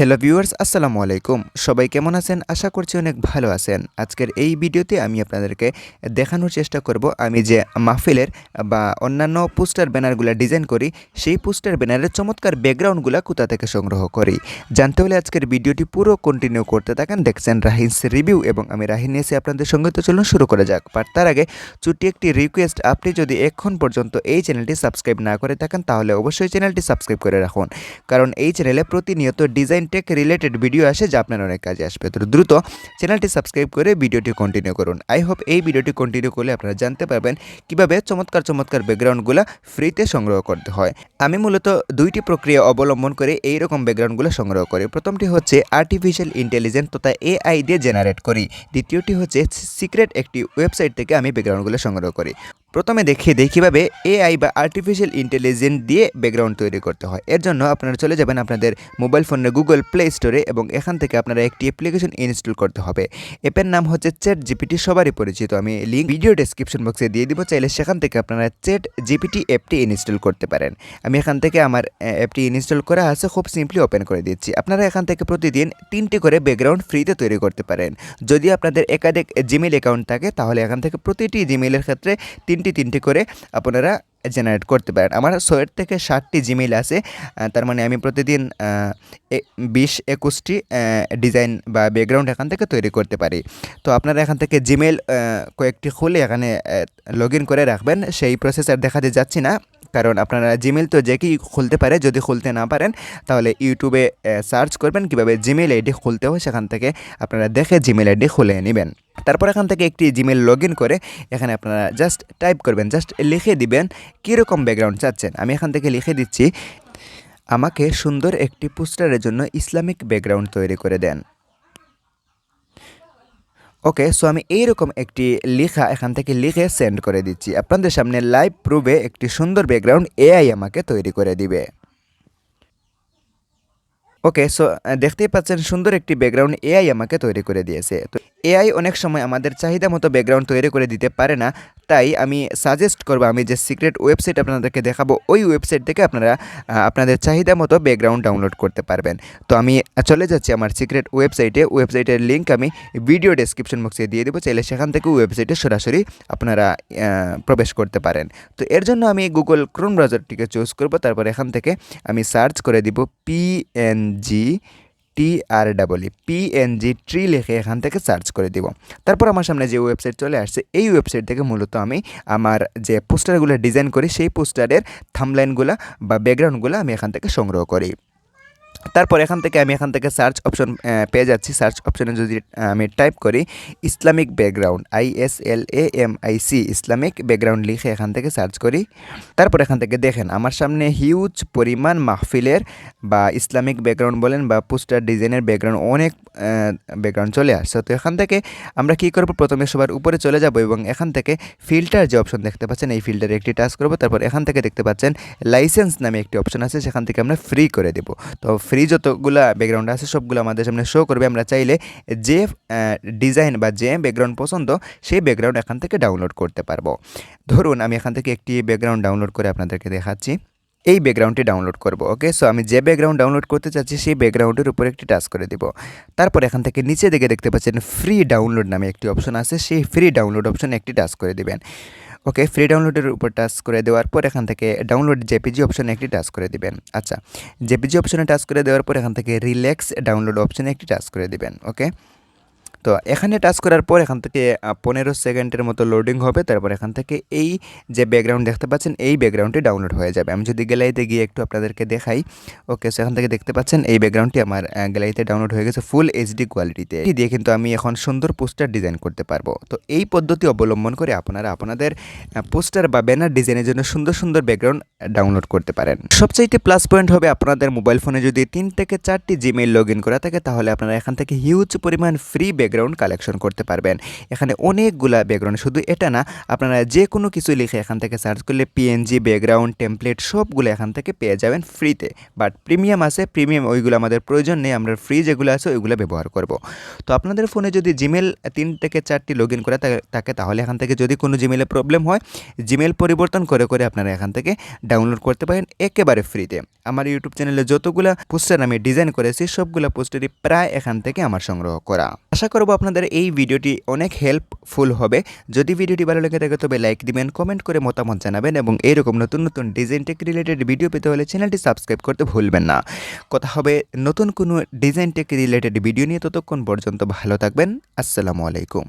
Hello viewers, আসসালামু আলাইকুম। সবাই কেমন আছেন? আশা করছি অনেক ভালো আছেন। আজকের এই ভিডিওতে আমি আপনাদেরকে দেখানোর চেষ্টা করব আমি যে মাহফিলের বা অন্যান্য পোস্টার ব্যানারগুলো ডিজাইন করি, সেই পোস্টার ব্যানারের চমৎকার ব্যাকগ্রাউন্ডগুলো কোথা থেকে সংগ্রহ করি। জানতে হলে আজকের ভিডিওটি পুরো কন্টিনিউ করতে থাকেন। দেখছেন রাহিনস রিভিউ এবং আমি রাহিন এসে আপনাদের সঙ্গে তো চলুন শুরু করে যাক। বাট তার আগে ছুটি একটি রিকোয়েস্ট আপনি যদি এখন পর্যন্ত এই চ্যানেলটি সাবস্ক্রাইব না করে থাকেন, তাহলে অবশ্যই চ্যানেলটি সাবস্ক্রাইব করে রাখুন। কারণ এই চ্যানেলে প্রতিনিয়ত ডিজাইন টেক রিলেটেড ভিডিও আসে যা আপনার অনেক কাজে আসবে। তো দ্রুত চ্যানেলটি সাবস্ক্রাইব করে ভিডিওটি কন্টিনিউ করুন। আই হোপ এই ভিডিওটি কন্টিনিউ করলে আপনারা জানতে পারবেন কীভাবে চমৎকার চমৎকার ব্যাকগ্রাউন্ডগুলো ফ্রিতে সংগ্রহ করতে হয়। আমি মূলত দুইটি প্রক্রিয়া অবলম্বন করে এই রকম ব্যাকগ্রাউন্ডগুলো সংগ্রহ করি। প্রথমটি হচ্ছে আর্টিফিশিয়াল ইন্টেলিজেন্স তথা এআই দিয়ে জেনারেট করি। দ্বিতীয়টি হচ্ছে সিক্রেট একটি ওয়েবসাইট থেকে আমি ব্যাকগ্রাউন্ডগুলো সংগ্রহ করি। প্রথমে দেখিয়ে দিই কীভাবে এআই বা আর্টিফিশিয়াল ইন্টেলিজেন্স দিয়ে ব্যাকগ্রাউন্ড তৈরি করতে হয়। এর জন্য আপনারা চলে যাবেন আপনাদের মোবাইল ফোনের গুগল প্লে স্টোরে এবং এখান থেকে আপনারা একটি অ্যাপ্লিকেশন ইনস্টল করতে হবে। অ্যাপের নাম হচ্ছে চ্যাট জিপিটি সবারই পরিচিত। আমি লিঙ্ক ভিডিও ডেসক্রিপশন বক্সে দিয়ে দিব, চাইলে সেখান থেকে আপনারা চ্যাট জিপিটি অ্যাপটি ইনস্টল করতে পারেন। আমি এখান থেকে আমার অ্যাপটি ইনস্টল করা আছে, খুব সিম্পলি ওপেন করে দিচ্ছি। আপনারা এখান থেকে প্রতিদিন তিনটি করে ব্যাকগ্রাউন্ড ফ্রিতে তৈরি করতে পারেন। যদি আপনাদের একাধিক জিমেল অ্যাকাউন্ট থাকে, তাহলে এখান থেকে প্রতিটি জিমেলের ক্ষেত্রে তিনটি তিনটি করে আপনারা জেনারেট করতে পারেন। আমার ছয়ের থেকে ষাটটি জিমেইল আছে তার মানে আমি প্রতিদিন বিশ, একুশটি ডিজাইন বা ব্যাকগ্রাউন্ড এখান থেকে তৈরি করতে পারি। তো আপনারা এখান থেকে জিমেইল কয়েকটি খুলে এখানে লগ করে রাখবেন। সেই প্রসেস আর দেখাতে যাচ্ছি না। কারণ আপনারা জিমেল তো যে কেউ খুলতে পারে, যদি খুলতে না পারেন, তাহলে ইউটিউবে সার্চ করবেন, কীভাবে জিমেল আইডি খুলতে হয়, সেখান থেকে আপনারা দেখে জিমেল আইডি খুলে নেবেন। তারপর এখান থেকে একটি জিমেল লগ করে, এখানে আপনারা জাস্ট টাইপ করবেন জাস্ট লিখে দিবেন, কীরকম ব্যাকগ্রাউন্ড চাচ্ছেন। আমি এখান থেকে লিখে দিচ্ছি, আমাকে সুন্দর একটি পোস্টারের জন্য ইসলামিক ব্যাকগ্রাউন্ড তৈরি করে দেন। ওকে সো আমি এইরকম একটি লেখা এখান থেকে লিখে সেন্ড করে দিচ্ছি। আপনাদের সামনে লাইভ প্রুভে একটি সুন্দর ব্যাকগ্রাউন্ড এআই আমাকে তৈরি করে দিবে। ওকে সো দেখতেই পাচ্ছেন সুন্দর একটি ব্যাকগ্রাউন্ড এআই আমাকে তৈরি করে দিয়েছে। তো এআই অনেক সময় আমাদের চাহিদা মতো ব্যাকগ্রাউন্ড তৈরি করে দিতে পারে না, তাই আমি সাজেস্ট করব আমি যে সিক্রেট ওয়েবসাইট আপনাদেরকে দেখাবো, ওই ওয়েবসাইট থেকে আপনারা আপনাদের চাহিদা মতো ব্যাকগ্রাউন্ড ডাউনলোড করতে পারবেন। তো আমি চলে যাচ্ছি আমার সিক্রেট ওয়েবসাইটে ওয়েবসাইটের লিঙ্ক আমি ভিডিও ডেসক্রিপশন বক্সে দিয়ে দেবো, চাইলে সেখান থেকে ওয়েবসাইটে সরাসরি আপনারা প্রবেশ করতে পারেন। তো এর জন্য আমি গুগল ক্রোম ব্রাউজারটিকে চুজ করব, তারপর এখান থেকে আমি সার্চ করে দিব PNG T R double PNG tree লিখে এখান থেকে সার্চ করে দিব। তারপর আমার সামনে যে ওয়েবসাইট চলে আসছে, এই ওয়েবসাইট থেকে মূলত আমি আমার যে পোস্টারগুলো ডিজাইন করি, সেই পোস্টারের থামলাইনগুলো বা ব্যাকগ্রাউন্ডগুলো আমি এখান থেকে সংগ্রহ করি। তারপর এখান থেকে আমি এখান থেকে সার্চ অপশন পেয়ে যাচ্ছি। সার্চ অপশনে যদি আমি টাইপ করি Islamic background I S L A M I C Islamic background লিখে এখান থেকে সার্চ করি। তারপর এখান থেকে দেখেন, আমার সামনে হিউজ পরিমাণ মাহফিলের বা ইসলামিক ব্যাকগ্রাউন্ড বলেন বা পোস্টার ডিজাইনের ব্যাকগ্রাউন্ড অনেক ব্যাকগ্রাউন্ড চলে আসছে। তো এখান থেকে আমরা কি করব? প্রথমে সবার উপরে চলে যাব এবং এখান থেকে ফিল্টার যে অপশন দেখতে পাচ্ছেন, এই ফিল্টারে একটি টাচ করব। তারপর এখান থেকে দেখতে পাচ্ছেন লাইসেন্স নামে একটি অপশন আছে, সেখান থেকে আমরা ফ্রি করে দেব। তো ফ্রি যতগুলা ব্যাকগ্রাউন্ড আছে, সবগুলো আমাদের সামনে শো করবে। আমরা চাইলে যে ডিজাইন বা যে ব্যাকগ্রাউন্ড পছন্দ, সেই ব্যাকগ্রাউন্ড এখান থেকে ডাউনলোড করতে পারব। ধরুন, আমি এখান থেকে একটি ব্যাকগ্রাউন্ড ডাউনলোড করে আপনাদেরকে দেখাচ্ছি। এই ব্যাকগ্রাউন্ডটি ডাউনলোড করব ওকে সো আমি যে ব্যাকগ্রাউন্ড ডাউনলোড করতে চাচ্ছি, সেই ব্যাকগ্রাউন্ডের উপর একটি টাচ করে দিব। তারপর এখান থেকে নিচে দিকে দেখতে পাচ্ছেন ফ্রি ডাউনলোড নামে একটি অপশন আছে। সেই ফ্রি ডাউনলোড অপশনে একটি টাচ করে দিবেন। ওকে ফ্রি ডাউনলোডের উপর টাচ করে দেওয়ার পর এখান থেকে ডাউনলোড জেপিজি অপশনে একটি টাচ করে দিবেন। আচ্ছা জেপিজি অপশনে টাচ করে দেওয়ার পর এখান থেকে রিল্যাক্স ডাউনলোড অপশনে একটি টাচ করে দিবেন ওকে তো এখানে টাচ করার পর এখান থেকে পনেরো সেকেন্ডের মতো লোডিং হবে। তারপর এখান থেকে এই যে ব্যাকগ্রাউন্ড দেখতে পাচ্ছেন, এই ব্যাকগ্রাউন্ডটি ডাউনলোড হয়ে যাবে। আমি যদি গ্যালারিতে গিয়ে একটু আপনাদেরকে দেখাই। ওকে সেখান থেকে দেখতে পাচ্ছেন, এই ব্যাকগ্রাউন্ডটি আমার গ্যালারিতে ডাউনলোড হয়ে গেছে ফুল এইচডি কোয়ালিটিতে এটি দিয়ে কিন্তু আমি এখন সুন্দর পোস্টার ডিজাইন করতে পারব। তো এই পদ্ধতি অবলম্বন করে আপনারা আপনাদের পোস্টার বা ব্যানার ডিজাইনের জন্য সুন্দর সুন্দর ব্যাকগ্রাউন্ড ডাউনলোড করতে পারেন। সবচাইতে প্লাস পয়েন্ট হবে আপনাদের মোবাইল ফোনে যদি তিন থেকে চারটি জিমেইল লগ ইন করা থাকে, তাহলে আপনারা এখান থেকে হিউজ পরিমাণ ফ্রি ব্যাকগ্রাউন্ড কালেকশন করতে পারবেন। এখানে অনেকগুলা ব্যাকগ্রাউন্ড শুধু এটা না, আপনারা যে কোনো কিছু লিখে এখান থেকে সার্চ করলে পিএনজি ব্যাকগ্রাউন্ড টেমপ্লেট সবগুলো এখান থেকে পেয়ে যাবেন ফ্রিতে বাট প্রিমিয়াম আছে প্রিমিয়াম ওইগুলো আমাদের প্রয়োজন নেই, আমরা ফ্রি যেগুলো আছে ওইগুলো ব্যবহার করব। তো আপনাদের ফোনে যদি জিমেল তিন থেকে চারটি লগ ইন করা থাকে, তাহলে এখান থেকে যদি কোনো জিমেলে প্রবলেম হয় জিমেল পরিবর্তন করে করে আপনারা এখান থেকে ডাউনলোড করতে পারেন একেবারে ফ্রিতে আমার ইউটিউব চ্যানেলে যতগুলা পোস্টার আমি ডিজাইন করেছি, সবগুলো পোস্টারই প্রায় এখান থেকে আমার সংগ্রহ করা। আশা করব আপনাদের এই ভিডিওটি অনেক হেল্পফুল হবে। যদি ভিডিওটি ভালো লেগে থাকে তবে লাইক দিবেন কমেন্ট করে মতামত জানাবেন এবং এরকম নতুন নতুন ডিজাইন টেক রিলেটেড ভিডিও পেতে হলে চ্যানেলটি সাবস্ক্রাইব করতে ভুলবেন না। কথা হবে নতুন কোনো ডিজাইন টেক রিলেটেড ভিডিও নিয়ে, ততক্ষণ পর্যন্ত ভালো থাকবেন। আসসালামু আলাইকুম।